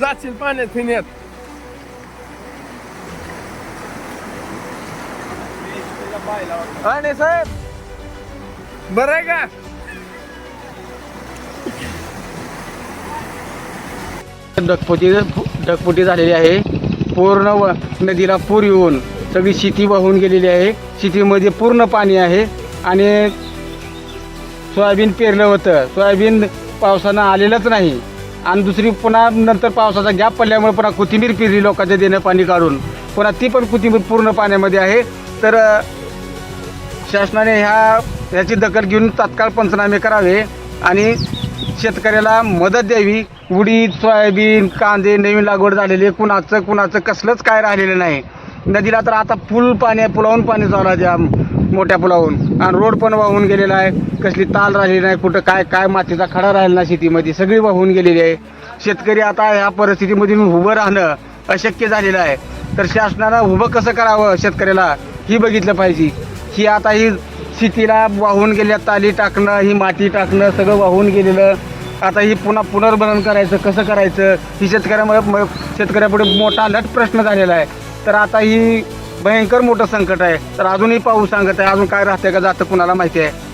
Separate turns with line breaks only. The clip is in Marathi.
जाशील पाण्यात फिरण्यात आणि साहेब. बरं आहे का?
ढगफुटी ढगफुटी झालेली आहे. पूर्ण व नदीला पूर येऊन सगळी शेती वाहून गेलेली आहे. शेतीमध्ये पूर्ण पाणी आहे आणि सोयाबीन पेरलं होतं. सोयाबीन पावसानं आलेलंच नाही. आणि दुसरी पुन्हा नंतर पावसाचा गॅप पडल्यामुळे पुन्हा कोथिंबीर पिरली लोकांच्या देणं पाणी काढून. पुन्हा ती पण कोथिंबीर पूर्ण पाण्यामध्ये आहे. तर शासनाने ह्या ह्याची दखल घेऊन तात्काळ पंचनामे करावे आणि शेतकऱ्याला मदत द्यावी. उडीद सोयाबीन कांदे नवीन लागवड झालेली आहे. कुणाचं कुणाचं कसलंच काय राहिलेलं नाही. नदीला तर आता पूल पाणी आहे पुलावून पाणी चालू आहे त्या मोठ्या पुलावून. आणि रोड पण वाहून गेलेला आहे. कसली ताल राहिली नाही कुठं काय काय मातीचा खडा राहिला ना शेतीमध्ये. सगळी वाहून गेलेली आहे. शेतकरी आता ह्या परिस्थितीमधून उभं राहणं अशक्य झालेलं आहे. तर शासनानं उभं कसं करावं शेतकऱ्याला? ही बघितलं पाहिजे. ही आता ही शेतीला वाहून गेल्या ताली टाकणं ही माती टाकणं सगळं वाहून गेलेलं. आता ही पुन्हा पुनर्भरण करायचं कसं करायचं? ही शेतकऱ्यामुळे शेतकऱ्यापुढे मोठा लट प्रश्न झालेला आहे. तर आता ही भयंकर मोठं संकट आहे. तर अजूनही पाऊस सांगत आहे. अजून काय राहते का जातं कुणाला माहिती आहे?